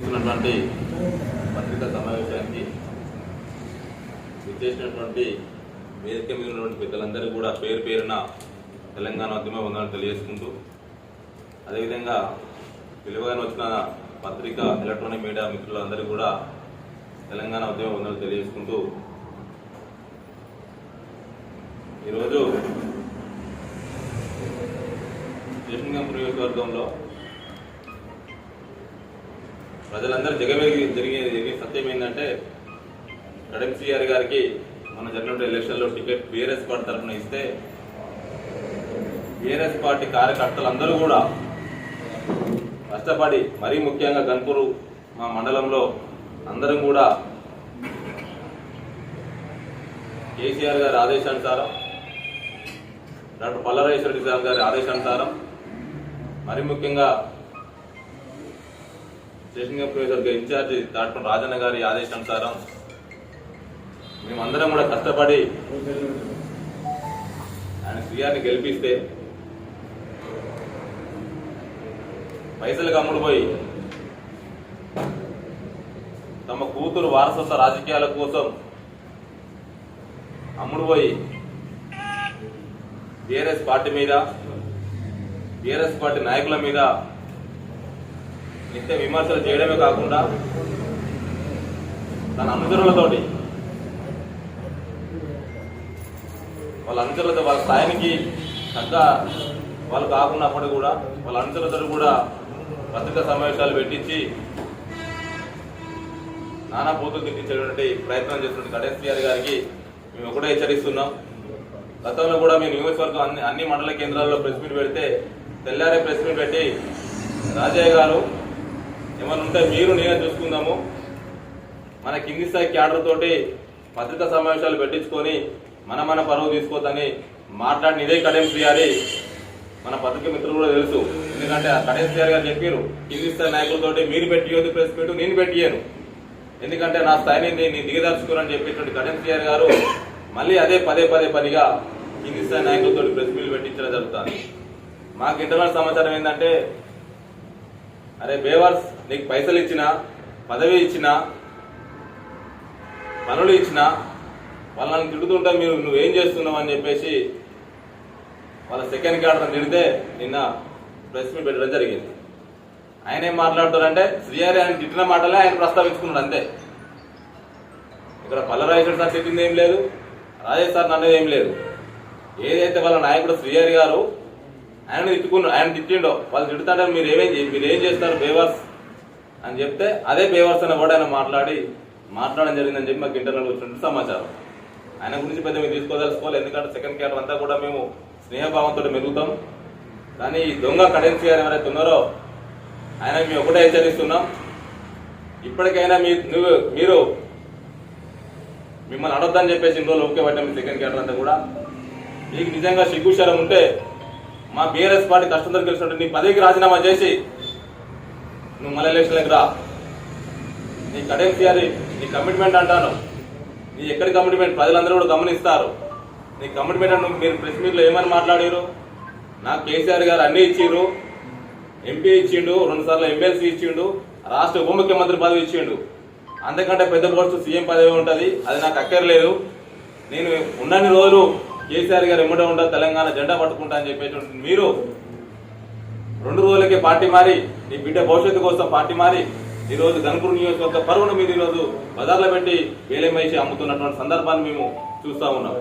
చేసినటువంటి పత్రికా సమావేశానికి విచ్చేసినటువంటి వేదిక మీద ఉన్నటువంటి పెద్దలందరూ కూడా పేరు పేరున తెలంగాణ ఉద్యమ వందనాలు తెలియజేసుకుంటూ అదేవిధంగా పిలువగానే వచ్చిన పత్రిక ఎలక్ట్రానిక్ మీడియా మిత్రులందరూ కూడా తెలంగాణ ఉద్యమ వందనాలు తెలియజేసుకుంటూ ఈరోజు జయసింగం నియోజకవర్గంలో ప్రజలందరూ జగమెరిగి జరిగేది జరిగే సత్యం ఏంటంటే కడెం గారికి మన జరిగినటువంటి ఎలక్షన్లో టికెట్ బీఆర్ఎస్ పార్టీ తరఫున ఇస్తే బీఆర్ఎస్ పార్టీ కార్యకర్తలందరూ కూడా కష్టపడి మరీ ముఖ్యంగా గన్పూరు మా మండలంలో అందరం కూడా కేసీఆర్ గారి ఆదేశానుసారం డాక్టర్ పల్లరాజేశ్వర గారి ఆదేశానుసారం మరి ముఖ్యంగా స్టేషన్ ప్రొఫెసర్ గారి ఇన్ఛార్జి తాటపల్లి రాజన్న గారి ఆదేశానుసారం మేమందరం కూడా కష్టపడి ఆయన శ్రీయాన్ని గెలిపిస్తే పైసలకు కమ్ముడుపోయి తమ కూతురు వారసత్వ రాజకీయాల కోసం అమ్ముడుపోయి బీఆర్ఎస్ పార్టీ మీద బీఆర్ఎస్ పార్టీ నాయకుల మీద నిత్య విమర్శలు చేయడమే కాకుండా తన అనుచరులతోటి వాళ్ళ అనుచరులతో వాళ్ళ స్థాయికి తగ్గ వాళ్ళు కాకున్నప్పుడు కూడా వాళ్ళ అనుచరులతో కూడా పత్రికా సమావేశాలు పెట్టించి నానా పోతులు తెప్పించేటువంటి ప్రయత్నం చేస్తున్న కడెస్పీఆర్ గారికి మేము ఒకటే హెచ్చరిస్తున్నాం. గతంలో కూడా మేము నియోజకవర్గం అన్ని అన్ని మండల కేంద్రాల్లో ప్రెస్ మీట్ పెడితే తెల్లారే ప్రెస్ మీట్ పెట్టి రాజయ్య గారు ఏమైనా ఉంటే మీరు నేనే చూసుకుందాము. మన కింది స్థాయి క్యాడర్ తోటి పత్రికా సమావేశాలు పెట్టించుకొని మన మన పరువు తీసుకోవద్దని మాట్లాడిన ఇదే కడెం శ్రీయారి మన పత్రిక మిత్రులు కూడా తెలుసు. ఎందుకంటే కడెం శ్రీయారి గారు చెప్పారు కింది స్థాయి నాయకులతోటి మీరు పెట్టియోది ప్రెస్ మీట్ నేను పెట్టియాను ఎందుకంటే నా స్థాయిని నేను దిగదార్చుకోరని చెప్పేటువంటి కడెం శ్రీయారి గారు మళ్ళీ అదే పదే పదే పనిగా కింది స్థాయి నాయకులతో ప్రెస్ మీట్లు పెట్టించడం జరుగుతుంది. మాకు ఇంటర్నల్ సమాచారం ఏంటంటే అరే బేవర్స్ నీకు పైసలు ఇచ్చిన పదవి ఇచ్చిన పనులు ఇచ్చిన వాళ్ళని తిడుతుంటే మీరు నువ్వేం చేస్తున్నావు అని చెప్పేసి వాళ్ళ సెకండ్ క్యాడర్ తిడితే నిన్న ప్రెస్ మీట్ పెట్టడం జరిగింది. ఆయన ఏం మాట్లాడుతారంటే శ్రీహరి ఆయన తిట్టిన మాటలే ఆయన ప్రస్తావించుకున్నాడు అంతే. ఇక్కడ పల్లరాజేశ్వర సార్ తిట్టింది ఏం లేదు రాజేష్ సార్ నన్నది ఏం లేదు. ఏదైతే వాళ్ళ నాయకుడు శ్రీహరి గారు ఆయన తిట్టుకున్నాడు ఆయన తిట్టిండో. వాళ్ళు తిడుతుంటారు మీరు ఏమేం మీరు ఏం చేస్తారు బేవర్స్? అని చెప్తే అదే బేవర్స్ అనే కూడా ఆయన మాట్లాడి మాట్లాడడం జరిగిందని చెప్పి మాకు ఇంటర్నల్ వచ్చినట్టు సమాచారం. ఆయన గురించి పెద్ద మేము తీసుకోదలుచుకోవాలి. ఎందుకంటే సెకండ్ క్యాటర్ అంతా కూడా మేము స్నేహభావంతో మెరుగుతాం కానీ ఈ దొంగ కడెన్సీ గారు ఎవరైతే ఉన్నారో ఆయన మేము ఒకటే హెచ్చరిస్తున్నాం. ఇప్పటికైనా మీ నువ్వు మీరు మిమ్మల్ని అడొద్దని చెప్పేసి ఇన్ని రోజులు ఓకే పట్టాం సెకండ్ క్యాటర్ అంతా కూడా. మీకు నిజంగా సిగ్గుశరం ఉంటే మా బీఆర్ఎస్ పార్టీ కష్టంతో గెలిచినట్టు నీ పదవికి రాజీనామా చేసి నువ్వు మళ్ళీ ఎలక్షన్లకు రా. నీ కడెన్సీ అది నీ కమిట్మెంట్ అంటాను. నీ ఎక్కడి కమిట్మెంట్ ప్రజలందరూ కూడా గమనిస్తారు. నీ కమిట్మెంట్ అంటే మీరు ప్రెస్ మీట్లో ఏమని మాట్లాడారు నాకు కేసీఆర్ గారు అన్నీ ఇచ్చిండ్రు. ఎంపీ ఇచ్చిండు రెండుసార్లు ఎమ్మెల్సీ ఇచ్చిండు రాష్ట్ర ఉప ముఖ్యమంత్రి పదవి ఇచ్చిండు. అంతకంటే పెద్ద పోస్ట్ సీఎం పదవి ఉంటుంది. అది నాకు అక్కర్లేదు. నేను ఉన్నన్ని రోజులు కేసీఆర్ గారు ఎమ్మడే ఉంటా తెలంగాణ జెండా పట్టుకుంటా అని చెప్పేటువంటి మీరు రెండు రోజులకే పార్టీ మారి నీ బిడ్డ భవిష్యత్తు కోసం పార్టీ మారి ఈ రోజు గన్పూర్ నియోజకవర్గ పరువును మీరు ఈ రోజు బజార్లో పెట్టి వేలేమేసి అమ్ముతున్నటువంటి సందర్భాన్ని మేము చూస్తా ఉన్నాం.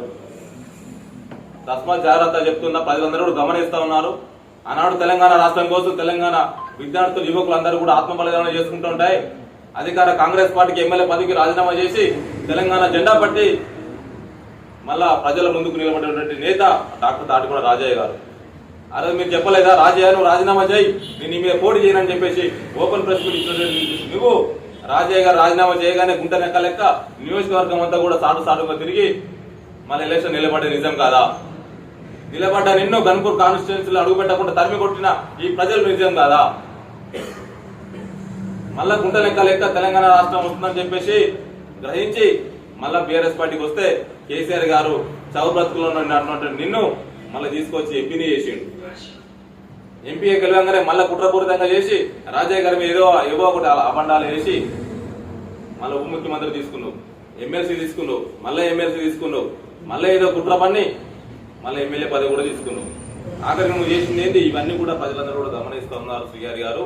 తస్మా జాగ్రత్త చెప్తున్న ప్రజలందరూ కూడా గమనిస్తా ఉన్నారు. ఆనాడు తెలంగాణ రాష్ట్రం కోసం తెలంగాణ విద్యార్థులు యువకులందరూ కూడా ఆత్మ బలిదానం చేసుకుంటూ ఉంటాయి. అధికార కాంగ్రెస్ పార్టీకి ఎమ్మెల్యే పదవికి రాజీనామా చేసి తెలంగాణ జెండా పట్టి మళ్ళా ప్రజల ముందుకు నిలబడినటువంటి నేత డాక్టర్ తాటికొండ రాజయ్య గారు. ఆ రోజు మీరు చెప్పలేదా? రాజయ్య నువ్వు రాజీనామా చేయి. నేను నీ మీద పోటీ చేయనని చెప్పేసి ఓపెన్ ప్రెస్ నువ్వు. రాజయ్య గారు రాజీనామా చేయగానే గుంట నెక్క లెక్క నియోజకవర్గం అంతా కూడా సాటు సాటుగా తిరిగి మళ్ళీ ఎలక్షన్ నిలబడే నిజం కాదా? నిలబడ్డ నిన్ను గన్పూర్ కాన్స్టిట్యున్సీలో అడుగు పెట్టకుండా తరిమి కొట్టిన ఈ ప్రజలు నిజం కాదా? మళ్ళా గుంట లెక్క లెక్క తెలంగాణ రాష్ట్రం వస్తుందని చెప్పేసి గ్రహించి మళ్ళా బీఆర్ఎస్ పార్టీకి వస్తే కేసీఆర్ గారు చౌర బ్రతుకులో ఉన్నటువంటి నిన్ను మళ్ళీ తీసుకొచ్చి ఎంపీని చేసిండు. ఎంపీ గెలవంగానే మళ్ళీ కుట్రపూరితంగా చేసి రాజయ్య గారి మీద ఏదో ఏవో ఒకటి అబండాలు వేసి మళ్ళీ ఉప ముఖ్యమంత్రి తీసుకున్నావు. ఎమ్మెల్సీ తీసుకున్నావు. మళ్ళీ ఎమ్మెల్సీ తీసుకున్నావు. మళ్ళీ ఏదో కుట్ర పని మళ్ళీ ఎమ్మెల్యే పదవి కూడా తీసుకున్నావు. ఆఖరికి నువ్వు చేసింది ఏంటి? ఇవన్నీ కూడా ప్రజలందరూ కూడా గమనిస్తూ ఉన్నారు శ్రీగారి గారు.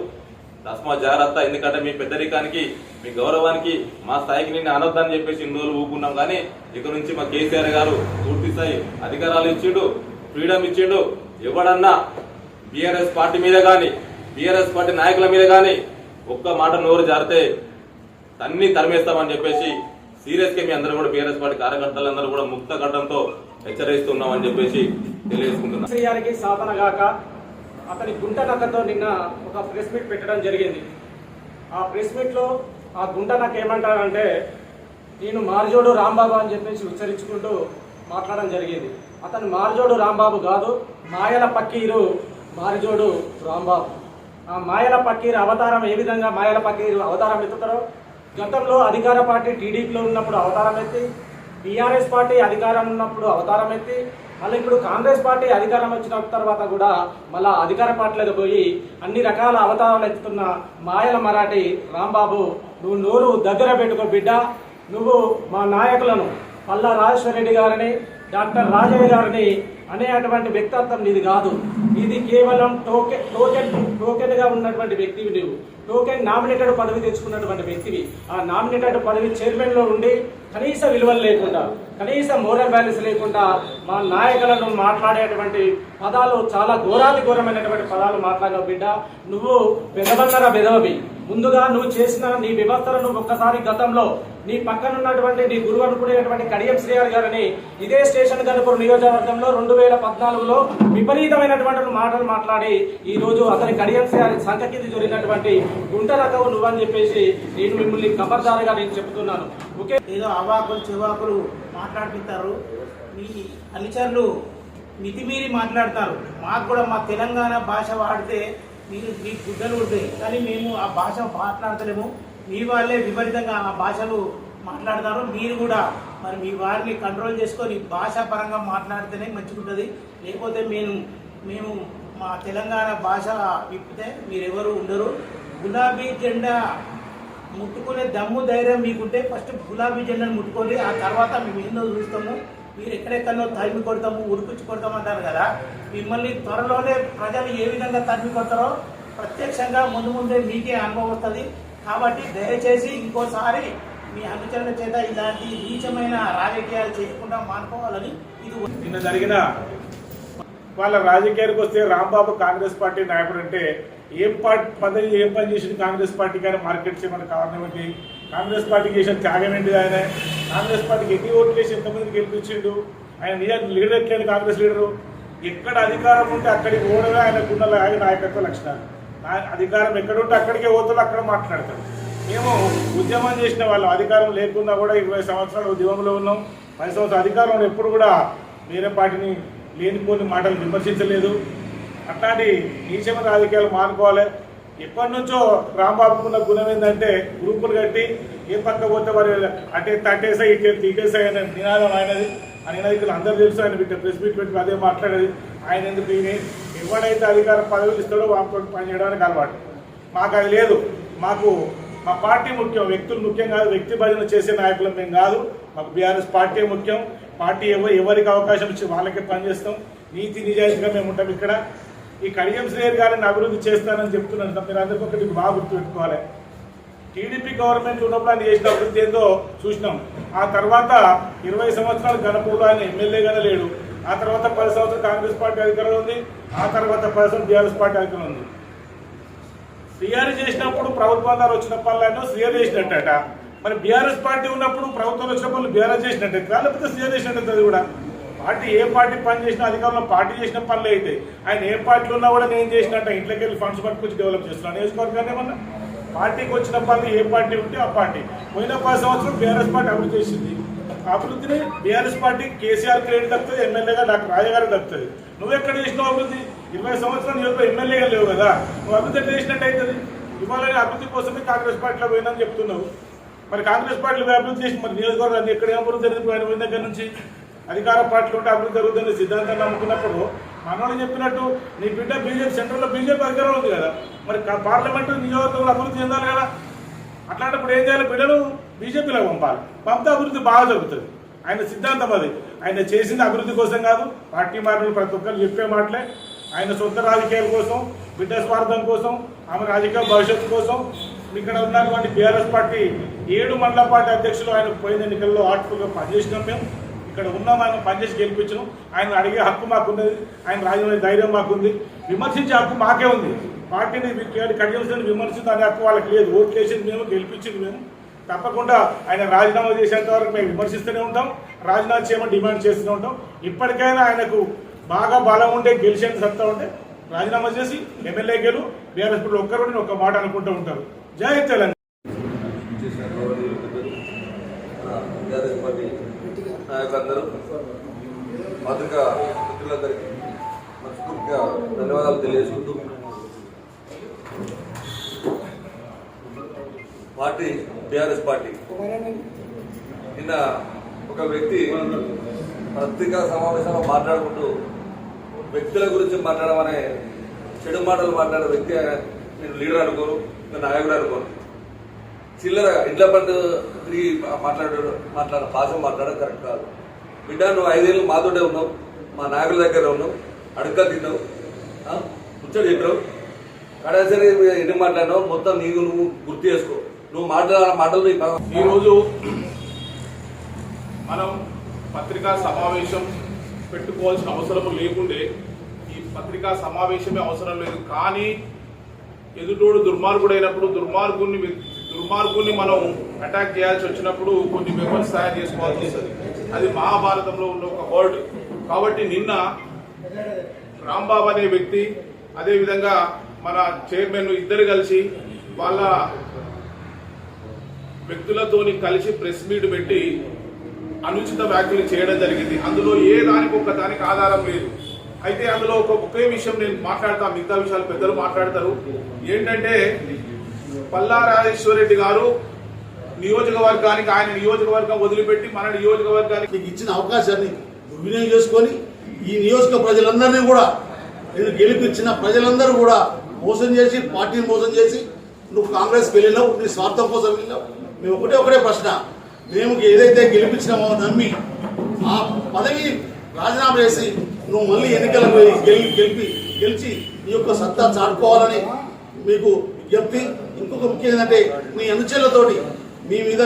తస్మా జాగ్రత్త ఎందుకంటే మీ పెద్దరికానికి మీ గౌరవానికి మా స్థాయికి నేను అనొద్దని చెప్పేసి ఇన్ని రోజులు ఊపుకున్నాం. కానీ ఇక నుంచి మా కేసీఆర్ గారు పూర్తి స్థాయి అధికారాలు ఇచ్చిండు ఫ్రీడమ్ ఇచ్చిండు. ఎవడన్నా బీఆర్ఎస్ పార్టీ మీద కానీ బీఆర్ఎస్ పార్టీ నాయకుల మీద కానీ ఒక్క మాట నోరు జారితే తన్ని తరిమేస్తామని చెప్పేసి సీరియస్గా మీ అందరూ కూడా బీఆర్ఎస్ పార్టీ కార్యకర్తలందరూ కూడా ముక్త గడ్డంతో హెచ్చరిస్తున్నామని చెప్పేసి తెలియజేసుకుంటున్నాం. సాధన గాక అతని గుంట నక్కతో నిన్న ఒక ప్రెస్ మీట్ పెట్టడం జరిగింది. ఆ ప్రెస్ మీట్లో ఆ గుంట నాకు ఏమంటాడంటే నేను మార్జోడు రాంబాబు అని చెప్పేసి ఉచ్చరించుకుంటూ మాట్లాడడం జరిగింది. అతను మార్జోడు రాంబాబు కాదు మాయల పక్కీరు మార్జోడు రాంబాబు. ఆ మాయల పక్కీరు అవతారం ఏ విధంగా మాయల పక్కీరు అవతారం ఎత్తుతారో గతంలో అధికార పార్టీ టీడీపీలో ఉన్నప్పుడు అవతారం ఎత్తి బీఆర్ఎస్ పార్టీ అధికారం ఉన్నప్పుడు అవతారం ఎత్తి మళ్ళీ ఇప్పుడు కాంగ్రెస్ పార్టీ అధికారం వచ్చిన తర్వాత కూడా మళ్ళా అధికార పార్టీలకు పోయి అన్ని రకాల అవతారాలు ఎత్తుతున్న మాయల మరాఠీ రాంబాబు నువ్వు నోరు దగ్గర పెట్టుకో బిడ్డ. నువ్వు మా నాయకులను పల్లా రాజేశ్వర రెడ్డి గారిని డాక్టర్ రాజయ్య గారిని అనేటువంటి వ్యక్తిత్వం నీది కాదు. ఇది కేవలం టోకెన్ టోకెన్ టోకెన్గా ఉన్నటువంటి వ్యక్తివి నువ్వు టోకెన్ నామినేటెడ్ పదవి తెచ్చుకున్నటువంటి వ్యక్తివి. ఆ నామినేటెడ్ పదవి చైర్మన్లో ఉండి కనీస విలువలు లేకుండా కనీస మోరల్ బ్యాలెన్స్ లేకుండా మా నాయకులను మాట్లాడేటువంటి పదాలు చాలా ఘోరాతి ఘోరమైనటువంటి పదాలు మాట్లాడిన బిడ్డ. నువ్వు బెదవన్నర బెదవవి ముందుగా నువ్వు చేసిన నీ వ్యవస్థలను ఒక్కసారి గతంలో నీ పక్కన ఉన్నటువంటి నీ గురువు అనుకునేటువంటి కడియం శ్రీహరి గారిని ఇదే స్టేషన్ గనుపూర్ నియోజకవర్గంలో రెండు వేల పద్నాలుగులో విపరీతమైనటువంటి మాటలు మాట్లాడి ఈ రోజు అతని కడియం శ్రీహరి సంఖ కింద జరిగినటువంటి గుంట రకవు నువ్వని చెప్పేసి నేను మిమ్మల్ని ఖబర్దారుగా నేను చెప్తున్నాను ఓకే? ఏదో అవాకులు చెవాకులు మాట్లాడుతుంటారు. మీ అలిచర్లు మితిమీరి మాట్లాడతారు. మాకు కూడా మా తెలంగాణ భాష వాడితే మీరు మీ గుడ్డలు ఉంటాయి కానీ మేము ఆ భాష మాట్లాడతలేము. మీ వాళ్ళే విపరీతంగా ఆ భాషలు మాట్లాడతారు. మీరు కూడా మరి మీ వారిని కంట్రోల్ చేసుకొని భాషా పరంగా మాట్లాడితేనే మంచిగుంటుంది. లేకపోతే మేము మేము మా తెలంగాణ భాష విప్పితే మీరెవరు ఉండరు. గులాబీ జెండా ముట్టుకునే దమ్ము ధైర్యం మీకుంటే ఫస్ట్ గులాబీ జెండాను ముట్టుకోండి. ఆ తర్వాత మేము ఎన్నో చూస్తాము. మీరు ఎక్కడెక్కడో తరిమి కొడతాము ఉడిపించి కొడతాము అంటారు కదా. మిమ్మల్ని త్వరలోనే ప్రజలు ఏ విధంగా తరిమి కొడతారో ప్రత్యక్షంగా ముందు ముందే మీకే అనుభవం వస్తుంది. కాబట్టి దయచేసి ఇంకోసారి మీ అనుచరుల చేత ఇలాంటి నీచమైన రాజకీయాలు చేయకుండా మానుకోవాలని ఇది నిన్న జరిగిన వాళ్ళ రాజకీయానికి వస్తే రాంబాబు కాంగ్రెస్ పార్టీ నాయకుడు అంటే ఏం పార్టీ పదవి ఏం పని చేసింది కాంగ్రెస్ పార్టీ కానీ మార్కెట్ చేయమని కారణం ఏంటి? కాంగ్రెస్ పార్టీకి చేసిన త్యాగం ఏంటి ఆయన? కాంగ్రెస్ పార్టీకి ఎన్ని ఓట్లు వేసి ఎంతమందికి గెలిపించిండు? ఆయన నిజ లీడర్ ఎట్లేడు కాంగ్రెస్ లీడరు? ఎక్కడ అధికారం ఉంటే అక్కడికి ఓడగా ఆయనకున్న ఆయన నాయకత్వ లక్షణాలు. అధికారం ఎక్కడుంటే అక్కడికే పోతాడు అక్కడ మాట్లాడతాడు. మేము ఉద్యమం చేసిన వాళ్ళు అధికారం లేకుండా కూడా ఇరవై సంవత్సరాలు ఉద్యమంలో ఉన్నాం. పది సంవత్సరాలు అధికారంలో ఎప్పుడు కూడా వేరే పార్టీని లేనిపోని మాటలు విమర్శించలేదు. అట్లాంటి నీచమైన రాజకీయాలు మానుకోవాలి. ఎప్పటి నుంచో రాంబాబుకున్న గుణం ఏంటంటే గ్రూపులు కట్టి ఏ పక్క పోతే వారు అటే తట్టేసా ఇటే తీటేసా అనే నినాదం ఆయనది. ఆ నినాదికులు అందరూ తెలుసు ఆయన బిడ్డ ప్రెస్ మీట్ పెట్టి అదే మాట్లాడేది. ఆయన ఎందుకు ఈయన ఎవడైతే అధికార పదవులు ఇస్తాడో వాటితో పనిచేయడానికి అలవాటు. మాకు అది లేదు. మాకు మా పార్టీ ముఖ్యం వ్యక్తులు ముఖ్యం కాదు. వ్యక్తి భజన చేసే నాయకులు మేము కాదు. మాకు బీఆర్ఎస్ పార్టీ ముఖ్యం. పార్టీ ఎవరు ఎవరికి అవకాశం ఇచ్చి వాళ్ళకే పనిచేస్తాం నీతి నిజాయితీగా మేము ఉంటాం ఇక్కడ. ఈ కడియం శ్రేయర్ గారిని అభివృద్ధి చేస్తానని చెప్తున్నాను మీరు అందరికీ ఒకటి బాగా గుర్తుపెట్టుకోవాలి. టీడీపీ గవర్నమెంట్ ఉన్నప్పుడు ఆయన చేసిన అభివృద్ధి ఏందో చూసినాం. ఆ తర్వాత ఇరవై సంవత్సరాలు గణపూర్లో ఆయన ఎమ్మెల్యేగానే లేడు. ఆ తర్వాత పది సంవత్సరాలు కాంగ్రెస్ పార్టీ అధికారంలో ఉంది ఆ తర్వాత పది సంవత్సరం టీఆర్ఎస్ పార్టీ అధికారంలో ఉంది. శ్రీహారి చేసినప్పుడు ప్రభుత్వాలు వచ్చిన పనులను శ్రీహారి చేసినట్టట. మరి బీఆర్ఎస్ పార్టీ ఉన్నప్పుడు ప్రభుత్వం వచ్చిన పనులు బీఆర్ఎస్ చేసినట్టే లేకపోతే శ్రీహారి చేసినట్టు అది కూడా? పార్టీ ఏ పార్టీ పని చేసినా అధికారంలో పార్టీ చేసిన పనులు అయితే ఆయన ఏ పార్టీలో ఉన్నా కూడా నేను చేసినట్ట ఇంట్లోకి వెళ్ళి ఫండ్స్ పట్టుకొచ్చి డెవలప్ చేస్తున్నాను నియోజకవర్గాన్ని ఏమన్నా? పార్టీకి వచ్చిన పనులు ఏ పార్టీ ఉంటే ఆ పార్టీ. పోయిన పది సంవత్సరం బీఆర్ఎస్ పార్టీ అభివృద్ధి చేసింది. అభివృద్ధిని బీఆర్ఎస్ పార్టీ కేసీఆర్ క్రెడిట్ దక్కుతుంది ఎమ్మెల్యేగా డాక్టర్ రాజగారు దక్కుతుంది. నువ్వు ఎక్కడ చేసినావు అభివృద్ధి? ఇరవై సంవత్సరాలు నియోజకవర్గం ఎమ్మెల్యేగా లేవు కదా. నువ్వు అభివృద్ధి చేసినట్టు అవుతుంది ఇవాళ అభివృద్ధి కోసమే కాంగ్రెస్ పార్టీలో పోయిందని చెప్తున్నావు. మరి కాంగ్రెస్ పార్టీలో అభివృద్ధి చేసి మరి నియోజకవర్గాన్ని ఎక్కడ అభివృద్ధి జరిగింది? పోయిన పోయిన దగ్గర నుంచి అధికార పార్టీలు ఉంటే అభివృద్ధి జరుగుతుంది సిద్ధాంతాన్ని నమ్ముకున్నప్పుడు మనోళ్ళు చెప్పినట్టు నీ బిడ్డ బీజేపీ సెంట్రల్లో బీజేపీ అధికారంలో ఉంది కదా. మరి పార్లమెంటు నియోజకవర్గంలో అభివృద్ధి చెందాలి కదా. అట్లాంటప్పుడు ఏం చేయాలి బిడ్డను బీజేపీలో పంపాలి. పంపితే అభివృద్ధి బాగా జరుగుతుంది. ఆయన సిద్ధాంతం అది. ఆయన చేసింది అభివృద్ధి కోసం కాదు పార్టీ మాటలు ప్రతి ఒక్కరు చెప్పే మాటలే. ఆయన సొంత రాజకీయాల కోసం బిడ్డ స్వార్థం కోసం ఆమె రాజకీయ భవిష్యత్తు కోసం. ఇక్కడ ఉన్నటువంటి బీఆర్ఎస్ పార్టీ ఏడు మండల పార్టీ అధ్యక్షులు ఆయన పోయిన ఎన్నికల్లో ఆర్టికల్గా పనిచేసినాం మేము. ఇక్కడ ఉన్నాం ఆయన పనిచేసి గెలిపించడం ఆయన అడిగే హక్కు మాకున్నది ఆయన రాజకీయ ధైర్యం మాకుంది. విమర్శించే హక్కు మాకే ఉంది. పార్టీని కడియల్సిన విమర్శించే హక్కు వాళ్ళకి లేదు. ఓట్లు వేసింది మేము గెలిపించింది మేము. తప్పకుండా ఆయన రాజీనామా చేసేంత వరకు మేము విమర్శిస్తూనే ఉంటాం రాజీనామా చేయమని డిమాండ్ చేస్తూనే ఉంటాం. ఇప్పటికైనా ఆయనకు బాగా బలం ఉంటే గెలిచేంత సత్తా ఉంటే రాజీనామా చేసి ఎమ్మెల్యే గెలు బీఆర్ఎస్ ఇప్పుడు ఒక్కరు ఒక్క మాట అనుకుంటూ ఉంటారు. జై తెలంగాణ. నాయకులందరూ పత్రికా మిత్రులందరికీ మనస్ఫూర్తిగా ధన్యవాదాలు తెలియజేసుకుంటూ పార్టీ టీఆర్ఎస్ పార్టీ. నిన్న ఒక వ్యక్తి పత్రికా సమావేశంలో మాట్లాడుకుంటూ వ్యక్తుల గురించి మాట్లాడడం అనే చెడు మాటలు మాట్లాడే వ్యక్తి నేను లీడర్ అనుకోను నేను నాయకుడు అనుకోను. చిల్లర ఇంట్లో పట్టు తిరిగి మాట్లాడాడు మాట్లాడ భాష మాట్లాడడం కరెక్ట్ కాదు. బిడ్డ నువ్వు ఐదేళ్ళు మాతోటే ఉన్నావు మా నాయకుల దగ్గర ఉన్నావు అడుక్క తిన్నావు ఆ? ముచ్చట చెప్పావు కడాసరి ఎన్ని మాట్లాడినావు? మొత్తం నీకు నువ్వు గుర్తు చేసుకో. నువ్వు మాట్లాడాల మాటలు ఈరోజు మనం పత్రికా సమావేశం పెట్టుకోవాల్సిన అవసరం లేకుండే ఈ పత్రికా సమావేశమే అవసరం లేదు. కానీ ఎదుటోడు దుర్మార్గుడైనప్పుడు దుర్మార్గుని దుర్మార్గుని మనం అటాక్ చేయాల్సి వచ్చినప్పుడు కొన్ని వెపన్స్ తయారు చేసుకోవాల్సి వస్తుంది. అది మహాభారతంలో ఉన్న ఒక వర్డ్ కాబట్టి నిన్న రాంబాబు అనే వ్యక్తి అదేవిధంగా మన చైర్మన్ ఇద్దరు కలిసి వాళ్ళ వ్యక్తులతోని కలిసి ప్రెస్ మీట్ పెట్టి అనుచిత వ్యాఖ్యలు చేయడం జరిగింది. అందులో ఏ దానికి ఒక్క దానికి ఆధారం లేదు. అయితే అందులో ఒక ఒకే విషయం నేను మాట్లాడతా మిగతా విషయాలు పెద్దలు మాట్లాడతారు. ఏంటంటే పల్లా రాజేశ్వరరెడ్డి గారు నియోజకవర్గానికి ఆయన నియోజకవర్గం వదిలిపెట్టి మన నియోజకవర్గానికి నీకు ఇచ్చిన అవకాశాన్ని దుర్వినియోగం చేసుకొని ఈ నియోజక ప్రజలందరినీ కూడా నేను గెలిపించిన ప్రజలందరూ కూడా మోసం చేసి పార్టీని మోసం చేసి నువ్వు కాంగ్రెస్కి వెళ్ళినావు నీ స్వార్థం కోసం వెళ్ళినావు. మేము ఒకటే ఒకటే ప్రశ్న. మేము ఏదైతే గెలిపించినామో నమ్మి ఆ పదవి రాజీనామా చేసి నువ్వు మళ్ళీ ఎన్నికలకు పోయి గెలి గెలిపి గెలిచి నీ యొక్క సత్తా చాటుకోవాలని మీకు విజ్ఞప్తి. ఇంకొక ముఖ్యం ఏంటంటే మీ అనుచరులతోటి మీ మీద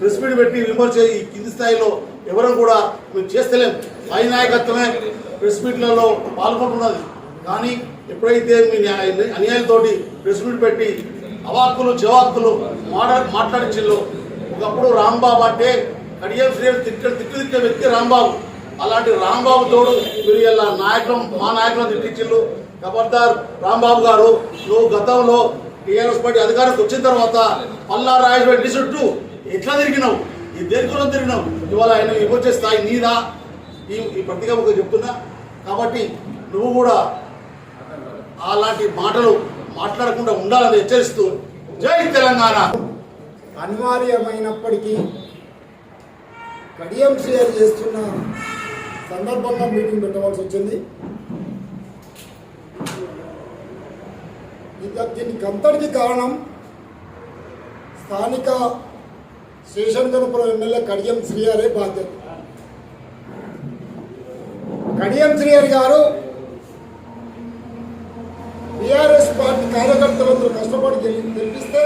ప్రెస్ మీట్ పెట్టి విమర్శ కింది స్థాయిలో ఎవరు కూడా మేము చేస్తలేం. పై నాయకత్వమే ప్రెస్ మీట్లలో పాల్గొంటున్నది. కానీ ఎప్పుడైతే మీ న్యాయ- అన్యాయాలతోటి ప్రెస్ మీట్ పెట్టి అవాక్కులు జవాక్కులు మాట్లా మాట్లాడించిల్లో ఒకప్పుడు రాంబాబు అంటే కడియం శ్రీ తిట్ట తిట్టు తిట్టే వ్యక్తి రాంబాబు. అలాంటి రాంబాబు తోడు మీరు ఇలా నాయకులు మా నాయకులను తిట్టించిల్లు ఖబర్దార్ రాంబాబు గారు నువ్వు గతంలో టీఆర్ఎస్ పార్టీ అధికారానికి వచ్చిన తర్వాత పల్లా రాజేశ్వర ఇంటి చుట్టూ ఎట్లా తిరిగినావు? ఈ దేశంలో తిరిగినావు? ఇవాళ ఆయన ఇవ్వచ్చే స్థాయి నీదా? ఈ ఈ పత్రిక చెప్తున్నా. కాబట్టి నువ్వు కూడా అలాంటి మాటలు మాట్లాడకుండా ఉండాలని హెచ్చరిస్తూ జై తెలంగాణ. అనివార్యమైనప్పటికీ కడియం షేర్ చేస్తున్న సందర్భంగా మీటింగ్ పెట్టవలసి వచ్చింది. దీనికి అంతటికి కారణం స్థానిక శేషంగరపురం ఎమ్మెల్యే కడియం శ్రీయారే బాధ్యత. కడియం శ్రీహరి గారు బీఆర్ఎస్ పార్టీ కార్యకర్తలందరూ కష్టపడి తెలిపిస్తే గెలిపిస్తే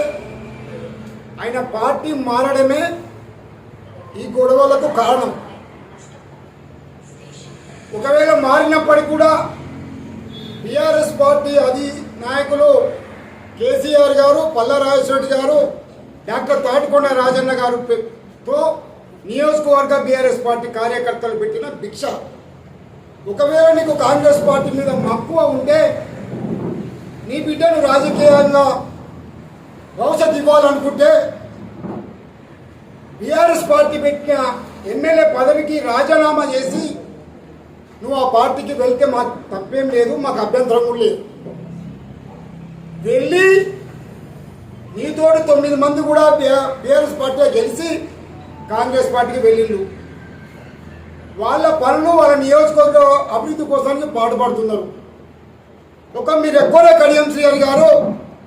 ఆయన పార్టీ మారడమే ఈ గొడవలకు కారణం. ఒకవేళ మారినప్పటికీ కూడా బీఆర్ఎస్ పార్టీ అది నాయకులు కేసీఆర్ గారు పల్లా రాజేశ్వరరెడ్డి గారు డాక్టర్ తాటికొండ రాజన్న గారు తో నియోజకవర్గ బీఆర్ఎస్ పార్టీ కార్యకర్తలు పెట్టిన భిక్ష. ఒకవేళ నీకు కాంగ్రెస్ పార్టీ మీద మక్కువ ఉంటే నీ బిడ్డను రాజకీయంగా భవిష్యత్ ఇవ్వాలనుకుంటే బీఆర్ఎస్ పార్టీ పెట్టిన ఎమ్మెల్యే పదవికి రాజీనామా చేసి నువ్వు ఆ పార్టీకి వెళ్తే మాకు తప్పేం లేదు మాకు అభ్యంతరం కూడా లేదు. వెళ్ళి నీతోటి తొమ్మిది మంది కూడా బీఆర్ఎస్ పార్టీ గెలిచి కాంగ్రెస్ పార్టీకి వెళ్ళిండు వాళ్ళ పనులు వాళ్ళ నియోజకవర్గ అభివృద్ధి కోసానికి పాటుపడుతున్నారు. ఒక మీరు ఎక్కువనే కడియం శ్రీహరి గారు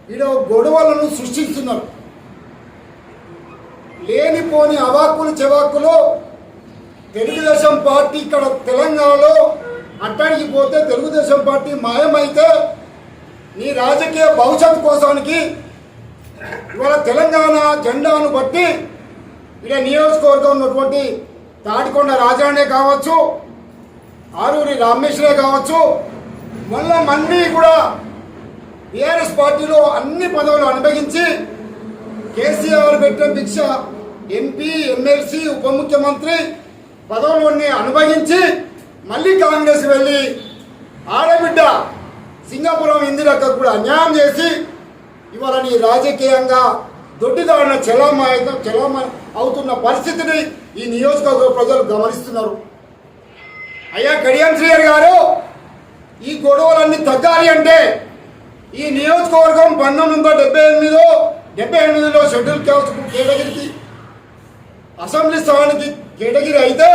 ఈడ గొడవలను సృష్టిస్తున్నారు. లేనిపోని అవాకులు చెవాకులు తెలుగుదేశం పార్టీ ఇక్కడ తెలంగాణలో అట్టడికి పోతే తెలుగుదేశం పార్టీ మాయమైతే నీ రాజకీయ భవిష్యత్తు కోసానికి ఇవాళ తెలంగాణ జెండాను బట్టి ఇక్కడ నియోజకవర్గం ఉన్నటువంటి తాటికొండ రాజానే కావచ్చు ఆరూరి రామేశ్వరే కావచ్చు మళ్ళా మన్ని కూడా బీఆర్ఎస్ పార్టీలో అన్ని పదవులు అనుభవించి కేసీఆర్ పెట్టిన భిక్ష ఎంపీ ఎమ్మెల్సీ ఉప ముఖ్యమంత్రి పదవులన్నీ అనుభవించి మళ్ళీ కాంగ్రెస్ వెళ్ళి ఆడబిడ్డ సింగపురం ఇందిరక్క కూడా అన్యాయం చేసి ఇవాళ నీ రాజకీయంగా దొడ్డిదారిన చలామ చలామ అవుతున్న పరిస్థితిని ఈ నియోజకవర్గ ప్రజలు గమనిస్తున్నారు. అయ్యా కడియం శ్రీయర్ గారు! గొడవలన్నీ తగ్గాలి అంటే ఈ నియోజకవర్గం పంతొమ్మిది వందల డెబ్బై ఎనిమిదిలో డెబ్బై ఎనిమిదిలో షెడ్యూల్ క్యాస్ట్ కేటగిరికి అసెంబ్లీ స్థానానికి కేటగిరీ అయితే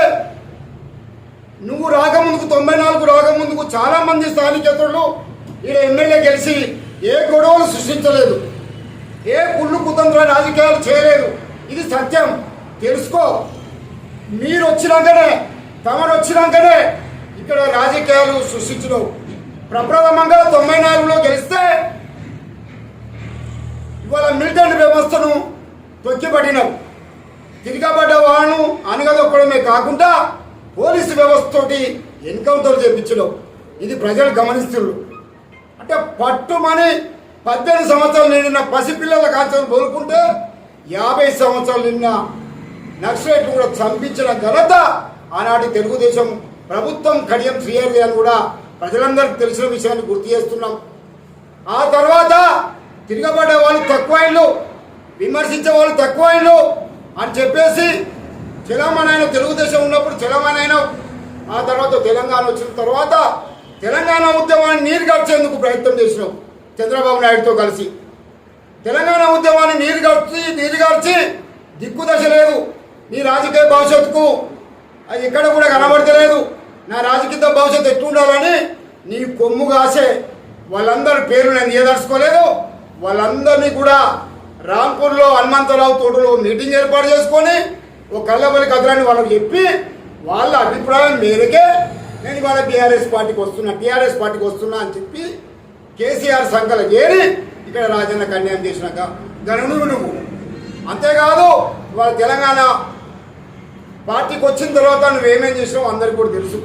నువ్వు రాకముందుకు తొంభై నాలుగు రాకముందుకు చాలామంది స్థానికేతరులు ఈడ ఎమ్మెల్యే గెలిచి ఏ గొడవలు సృష్టించలేదు ఏ కుళ్ళు కుతంత్ర రాజకీయాలు చేయలేదు. ఇది సత్యం. తెలుసుకో. మీరు వచ్చినాకనే తమరు వచ్చినాకనే ఇక్కడ రాజకీయాలు సృష్టించడం. ప్రప్రథమంగా తొంభై నాలుగులో గెలిస్తే ఇవాళ మిలిటరీ వ్యవస్థను తొక్కిపడినావు తిరగబడ్డ వాళ్ళను అనగదొక్కడమే కాకుండా పోలీసు వ్యవస్థతోటి ఎన్కౌంటర్ చేయించడం ఇది ప్రజలు గమనిస్తున్నారు. అంటే పట్టుమని పద్దెనిమిది సంవత్సరాలు నిండిన పసిపిల్లల కాల్చడం కోరుకుంటే యాభై సంవత్సరాలు నిన్న నక్సలైట్లు కూడా చంపించిన ఘనత ఆనాటి తెలుగుదేశం ప్రభుత్వం కడియం శ్రీహరి అని కూడా ప్రజలందరికీ తెలిసిన విషయాన్ని గుర్తు చేస్తున్నాం. ఆ తర్వాత తిరగబడే వాళ్ళు తక్కువైళ్ళు విమర్శించే వాళ్ళు తక్కువైళ్ళు అని చెప్పేసి చలామణైన తెలుగుదేశం ఉన్నప్పుడు చలామణైన ఆ తర్వాత తెలంగాణ వచ్చిన తర్వాత తెలంగాణ ఉద్యమాన్ని నీరు గడిచేందుకు ప్రయత్నం చేసినాం చంద్రబాబు నాయుడుతో కలిసి. తెలంగాణ ఉద్యమాన్ని నీరు గడిచి నీరు గడిచి దిక్కుదశ లేదు. నీ రాజకీయ భవిష్యత్తుకు అది ఎక్కడ కూడా కనబడతలేదు. నా రాజకీయ భవిష్యత్తు ఎట్టుండాలని నీ కొమ్ము కాసే వాళ్ళందరి పేరు నేను నియదర్చుకోలేదు వాళ్ళందరినీ కూడా రాంపూర్లో హనుమంతరావు తోటలో మీటింగ్ ఏర్పాటు చేసుకొని ఒక కళ్ళబలి కథలని వాళ్ళకి చెప్పి వాళ్ళ అభిప్రాయం మేరకే నేను ఇవాళ టీఆర్ఎస్ పార్టీకి వస్తున్నా టీఆర్ఎస్ పార్టీకి వస్తున్నా అని చెప్పి కేసీఆర్ సంఘాల చేరి ఇక్కడ రాజన్న కన్యాయం చేసినాక గనుడు నువ్వు. అంతేకాదు ఇవాళ తెలంగాణ పార్టీకి వచ్చిన తర్వాత నువ్వేమేం చేసినావు అందరికీ కూడా తెలుసు.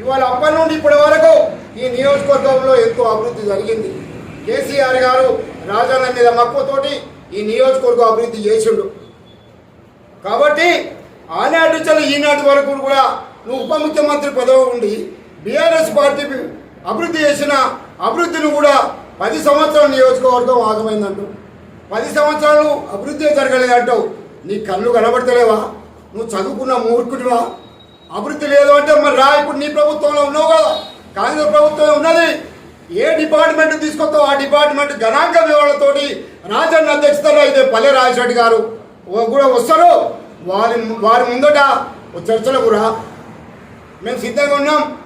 ఇవాళ అప్పటి నుండి ఇప్పటి వరకు ఈ నియోజకవర్గంలో ఎక్కువ అభివృద్ధి జరిగింది. కేసీఆర్ గారు రాజన్న మీద మక్కువతోటి ఈ నియోజకవర్గం అభివృద్ధి చేసిండు. కాబట్టి ఆనాటి నుంచి ఈనాటి వరకు కూడా నువ్వు ఉప ముఖ్యమంత్రి పదవి ఉండి బీఆర్ఎస్ పార్టీ అభివృద్ధి చేసిన అభివృద్ధిని కూడా పది సంవత్సరాల నియోజకవర్గం ఆగమైందంటూ. పది సంవత్సరాలు అభివృద్ధి జరగలేదంటావు నీ కళ్ళు కనబడతలేవా? నువ్వు చదువుకున్న మూర్ఖుడివా? అభివృద్ధి లేదు అంటే మరి రా ఇప్పుడు నీ ప్రభుత్వంలో ఉన్నావు కదా. కాంగ్రెస్ ప్రభుత్వం ఉన్నది. ఏ డిపార్ట్మెంట్ తీసుకొస్తావు? ఆ డిపార్ట్మెంట్ గణాంక వివరాలతోటి రాజన్న అధ్యక్షతలో అయితే పల్లె రాజశెట్టి గారు. ఓ- కూడా వస్తారు. వారి వారి ముందట ఓ చర్చలకు రా. మేము సిద్ధంగా ఉన్నాం.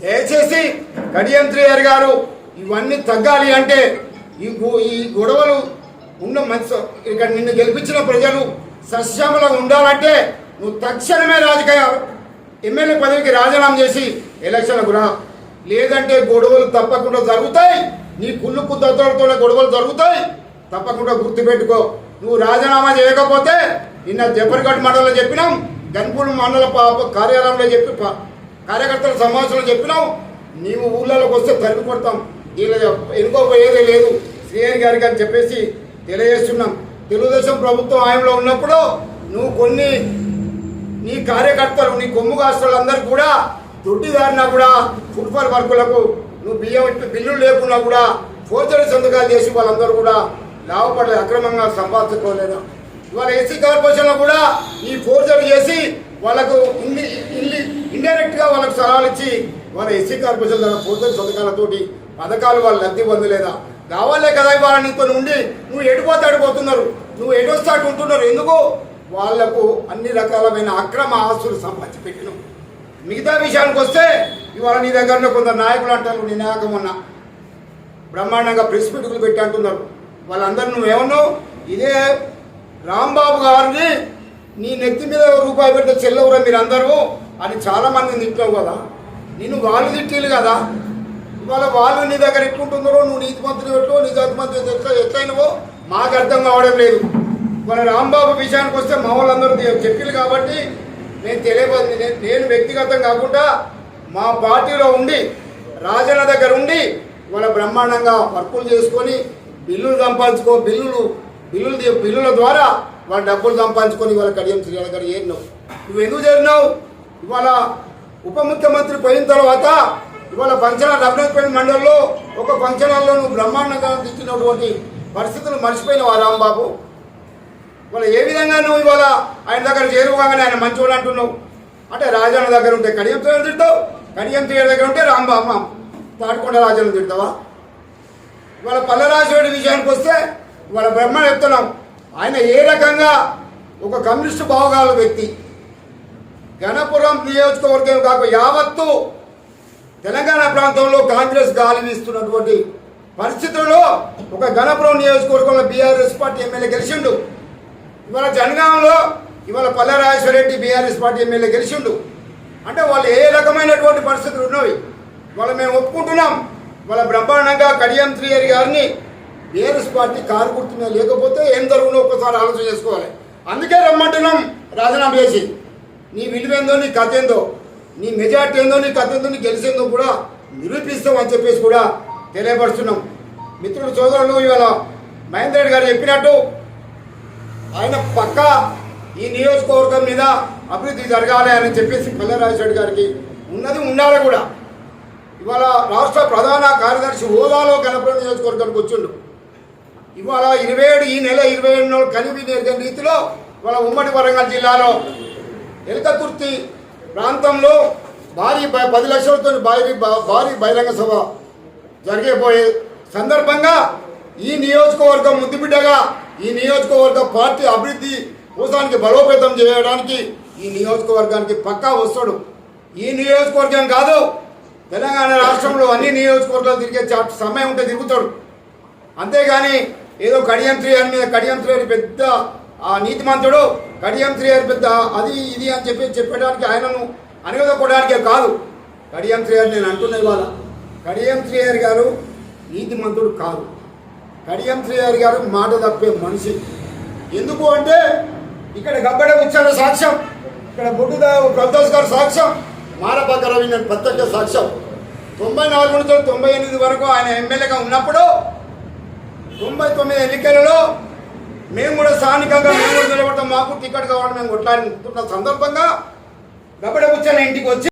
దయచేసి కడియంత్రియర్ గారు ఇవన్నీ తగ్గాలి అంటే ఈ గొడవలు ఉన్న మంచి ఇక్కడ నిన్ను గెలిపించిన ప్రజలు సస్యములో ఉండాలంటే నువ్వు తక్షణమే రాజకీయ ఎమ్మెల్యే పదవికి రాజీనామా చేసి ఎలక్షన్లకు రా. లేదంటే గొడవలు తప్పకుండా జరుగుతాయి. నీ కుళ్ళు కుద్దతోనే గొడవలు జరుగుతాయి. తప్పకుండా గుర్తుపెట్టుకో. నువ్వు రాజీనామా చేయకపోతే నిన్న జఫర్గఢ్ మండలంలో చెప్పినాం గన్పూర్ మండల పాప కార్యాలయంలో చెప్పి పా- కార్యకర్తల సమావేశంలో చెప్పినాం. నీవు ఊళ్ళలోకి వస్తే తరిమి కొడతాం. వీళ్ళ ఎన్నుకోపోయేదే లేదు. శ్రీహరి గారికి అని చెప్పేసి తెలియజేస్తున్నాం. తెలుగుదేశం ప్రభుత్వం ఆయంలో ఉన్నప్పుడు నువ్వు కొన్ని నీ కార్యకర్తలు నీ కొమ్ము కాస్తులందరూ కూడా దొడ్డిదారినా కూడా ఫుట్బాల్ వర్కులకు నువ్వు బియ్యం ఇప్పి బిల్లులు లేకున్నా కూడా ఫోర్జరీ సంతకాలు చేసి వాళ్ళందరూ కూడా లాభపడలేదు అక్రమంగా సంపాదించుకోలేదు. ఇవాళ ఎస్సీ కార్పొరేషన్లో కూడా ఈ ఫోర్జరీ చేసి వాళ్ళకు ఇన్ని ఇల్లి ఇండైరెక్ట్ వాళ్ళకు సలహాలు ఇచ్చి వాళ్ళ ఎస్సీ కార్పొరేషన్ ద్వారా ఫోర్జరీ సంతకాలతోటి పథకాలు వాళ్ళు లబ్ధి పొందలేదా? కావాలే కదా ఇవాళ నీతో ఉండి నువ్వు ఎడిపోతే అడిపోతున్నారు నువ్వు ఎడొస్తాటు ఉంటున్నారు ఎందుకు? వాళ్ళకు అన్ని రకాలమైన అక్రమ ఆస్తులు సంపాదించి పెట్టినావు మిగతా విషయానికి వస్తే ఇవాళ నీ దగ్గరలో కొందరు నాయకులు అంటారు నీ నాయకం ఉన్నా బ్రహ్మాండంగా ప్రెస్ మీటింగ్లు పెట్టి అంటున్నారు. వాళ్ళందరూ నువ్వేమన్నావు ఇదే రాంబాబు గారిని నీ నెత్తి మీద రూపాయి పెడితే చెల్లవురా మీరందరూ అని చాలామంది తిట్టావు కదా. నేను వాళ్ళు తిట్టిలు కదా. ఇవాళ వాళ్ళు నీ దగ్గర ఎట్టుకుంటున్నారో నువ్వు నీతి మంత్రి ఎట్లో నిజాతి మంత్రి ఎట్లా ఎట్లయినవో మాకు అర్థం కావడం లేదు. మన రాంబాబు విషయానికి వస్తే మా వాళ్ళందరూ చెప్పిలు కాబట్టి నేను తెలియబోతుంది నేను- నేను వ్యక్తిగతం కాకుండా మా పార్టీలో ఉండి రాజన్న దగ్గర ఉండి వాళ్ళ బ్రహ్మాండంగా వర్కులు చేసుకొని బిల్లులు సంపాదించుకో బిల్లులు బిల్లులు బిల్లుల ద్వారా వాళ్ళ డబ్బులు సంపాదించుకొని వాళ్ళ కడియం శ్రీల గారు ఏరినావు. నువ్వు ఎందుకు చేరినావు? ఇవాళ ఉప ముఖ్యమంత్రి పోయిన తర్వాత ఇవాళ ఫంక్షన్ రఘునాథపేట మండలంలో ఒక ఫంక్షన్ హాల్లో నువ్వు బ్రహ్మాండంగా ఇచ్చినటువంటి పరిస్థితులు మర్చిపోయినావు ఆ రాంబాబు ఇవాళ ఏ విధంగా నువ్వు ఇవాళ ఆయన దగ్గర చేరుకోగానే ఆయన మంచోడు అంటున్నావు? అంటే రాజన్న దగ్గర ఉంటే కడియం శ్రీని తిడతావు? కడియం శ్రీ దగ్గర ఉంటే రాంబాబు తాడుకొండ రాజన్న తిడతావా? ఇవాళ పల్లరాజుడి విషయానికి వస్తే ఇవాళ బ్రహ్మ చెప్తున్నాం. ఆయన ఏ రకంగా ఒక కమ్యూనిస్టు భావగాల వ్యక్తి. గణపురం నియోజకవర్గం కాక యావత్తు తెలంగాణ ప్రాంతంలో కాంగ్రెస్ గాలి వీస్తున్నటువంటి పరిస్థితుల్లో ఒక ఘనపురం నియోజకవర్గంలో బీఆర్ఎస్ పార్టీ ఎమ్మెల్యే గెలిచిండు. ఇవాళ జనగాంలో ఇవాళ పల్లె రెడ్డి బీఆర్ఎస్ పార్టీ ఎమ్మెల్యే గెలిచిండు. అంటే వాళ్ళు ఏ రకమైనటువంటి పరిస్థితులు ఉన్నవి? వాళ్ళు మేము ఒప్పుకుంటున్నాం. వాళ్ళ బ్రహ్మాండంగా కడియం త్రియర్ గారిని బీఆర్ఎస్ పార్టీ కారు గుర్తున్నా లేకపోతే ఏం జరుగునో ఒక్కసారి ఆలోచన చేసుకోవాలి. అందుకే రమ్మంటున్నాం రాజీనామా చేసి. నీ విలువేందో నీ కథ ఏందో నీ మెజార్టీ ఏందో నీ కథ ఏందో నీ గెలిచేందో కూడా నిరూపిస్తాం అని చెప్పేసి కూడా తెలియపరుస్తున్నాం మిత్రుడు సోదరులు ఇవాళ మహేందర్ రెడ్డి గారు చెప్పినట్టు ఆయన పక్క ఈ నియోజకవర్గం మీద అభివృద్ధి జరగాలి అని చెప్పేసి పల్లెరాజరెడ్డి గారికి ఉన్నది ఉండాలి కూడా. ఇవాళ రాష్ట్ర ప్రధాన కార్యదర్శి హోదాలో గణపురం నియోజకవర్గానికి వచ్చిండు. ఇవాళ ఇరవై ఏడు ఈ నెల ఇరవై ఏడు కనిపి నేర్చిన రీతిలో ఇవాళ ఉమ్మడి వరంగల్ జిల్లాలో ఎలకతుర్తి ప్రాంతంలో భారీ పది లక్షలతో భారీ భారీ బహిరంగ సభ జరిగేపోయే సందర్భంగా ఈ నియోజకవర్గం ముద్దుబిడ్డగా ఈ నియోజకవర్గ పార్టీ అభివృద్ధి కోసానికి బలోపేతం చేయడానికి ఈ నియోజకవర్గానికి పక్కా వస్తాడు. ఈ నియోజకవర్గం కాదు తెలంగాణ రాష్ట్రంలో అన్ని నియోజకవర్గాలు తిరిగే సమయం ఉంటే తిరుగుతాడు. అంతేగాని ఏదో కడియం త్రీ అని మీద కడియం త్రీ అని పెద్ద ఆ నీతిమంతుడు కడియం త్రీ అని పెద్ద అది ఇది అని చెప్పి చెప్పడానికి ఆయనను అనగదొక్కడానికే కాదు. కడియం త్రీ అని నేను అంటున్నా ఇవాళ. కడియం శ్రీహరి గారు నీతిమంతుడు కాదు. కడియం శ్రీహరి గారు మాట తప్పే మనిషి. ఎందుకు అంటే ఇక్కడ గబ్బడ ఉచ్చార సాక్ష్యం. ఇక్కడ బుడ్డుద ప్రదోష్ గారు సాక్ష్యం. మారపక్క రవి నేను ప్రత్యక్ష సాక్ష్యం. తొంభై నాలుగు నుంచి తొంభై ఎనిమిది వరకు ఆయన ఎమ్మెల్యేగా ఉన్నప్పుడు తొంభై తొమ్మిది ఎన్నికలలో మేము కూడా స్థానికంగా మేము కూడా నిలబడతాం. మాకు టికెట్ కావాలని మేము కొట్లాడుతున్న సందర్భంగా గబ్బడ కూర్చొని ఇంటికి వచ్చి